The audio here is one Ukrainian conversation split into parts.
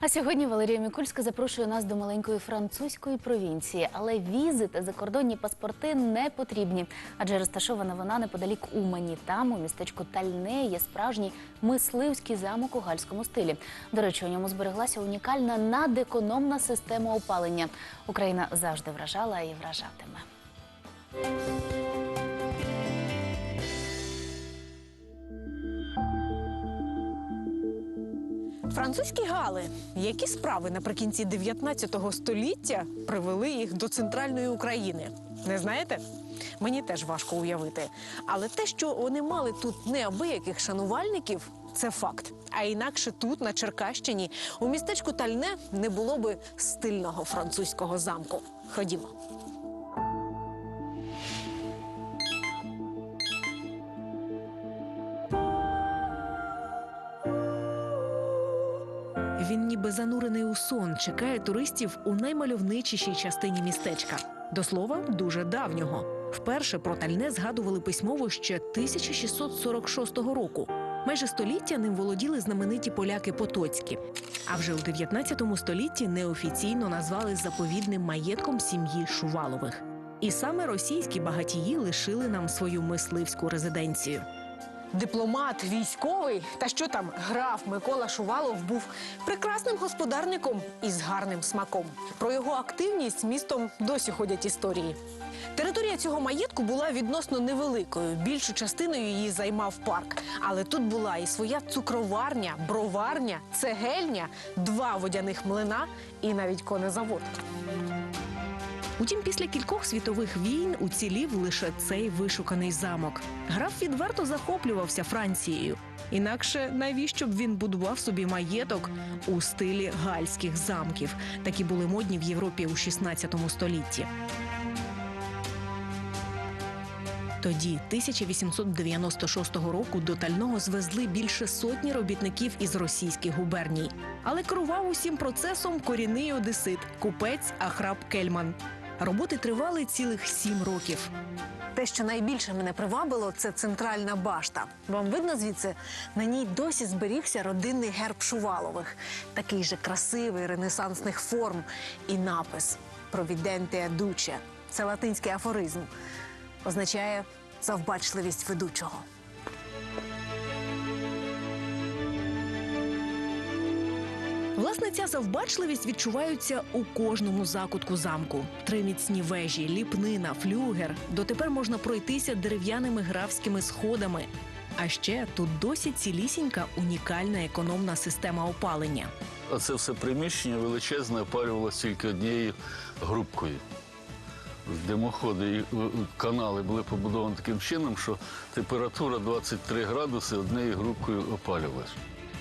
А сьогодні Валерія Мікульська запрошує нас до маленької французької провінції, але візи та закордонні паспорти не потрібні, адже розташована вона неподалік Умані. Там у містечку Тальне є справжній мисливський замок у гальському стилі. До речі, у ньому збереглася унікальна надекономна система опалення. Україна завжди вражала і вражатиме. Французькі гали, які справи наприкінці 19 століття привели їх до центральної України? Не знаєте? Мені теж важко уявити. Але те, що вони мали тут неабияких шанувальників, це факт. А інакше тут, на Черкащині, у містечку Тальне не було би стильного французького замку. Ходімо. Він ніби занурений у сон, чекає туристів у наймальовничішій частині містечка. До слова, дуже давнього. Вперше про тальне згадували письмово ще 1646 року. Майже століття ним володіли знамениті поляки Потоцькі. А вже у 19 столітті неофіційно назвали заповідним маєтком сім'ї Шувалових. І саме російські багатії лишили нам свою мисливську резиденцію. Дипломат, військовий та що там граф Микола Шувалов був прекрасним господарником із гарним смаком. Про його активність містом досі ходять історії. Територія цього маєтку була відносно невеликою. Більшу частиною її займав парк. Але тут була і своя цукроварня, броварня, цегельня, два водяних млина і навіть конезавод. Утім, після кількох світових війн уцілів лише цей вишуканий замок. Граф відверто захоплювався Францією. Інакше навіщо б він будував собі маєток у стилі гальських замків? Такі були модні в Європі у 16 столітті. Тоді, 1896 року, до Тального звезли більше сотні робітників із російських губерній. Але керував усім процесом корінний одесит, купець Ахраб Кельман. Роботи тривали цілих сім років. Те, що найбільше мене привабило, це центральна башта. Вам видно звідси? На ній досі зберігся родинний герб Шувалових, такий же красивий ренесансних форм і напис Провіденте дуче. Це латинський афоризм. Означає завбачливість ведучого. Власне, ця завбачливість відчувається у кожному закутку замку. Три міцні вежі, ліпнина, флюгер. Дотепер можна пройтися дерев'яними графськими сходами. А ще тут досі цілісінька унікальна економна система опалення. А це все приміщення величезне опалювалося тільки однією грубкою. Димоходи і е, канали були побудовані таким чином, що температура 23 градуси однією грубкою опалювалася.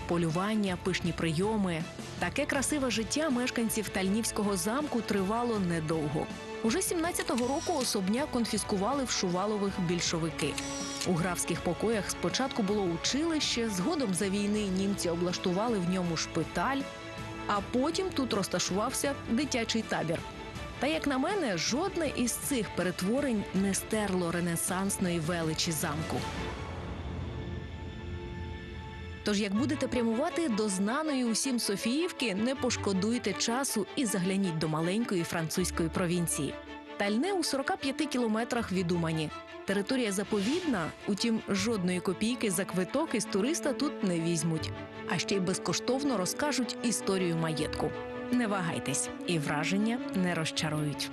Полювання, пишні прийоми. Таке красиве життя мешканців Тальнівського замку тривало недовго. Уже 17-го року особняк конфіскували в Шувалових більшовики. У графських покоях спочатку було училище, згодом за війни німці облаштували в ньому шпиталь, а потім тут розташувався дитячий табір. Та як на мене, жодне із цих перетворень не стерло ренесансної величі замку. Тож, як будете прямувати до знаної усім Софіївки, не пошкодуйте часу і загляніть до маленької французької провінції. Тальне у 45 кілометрах від Умані. Територія заповідна, утім, жодної копійки за квиток із туриста тут не візьмуть. А ще й безкоштовно розкажуть історію маєтку. Не вагайтесь, і враження не розчарують.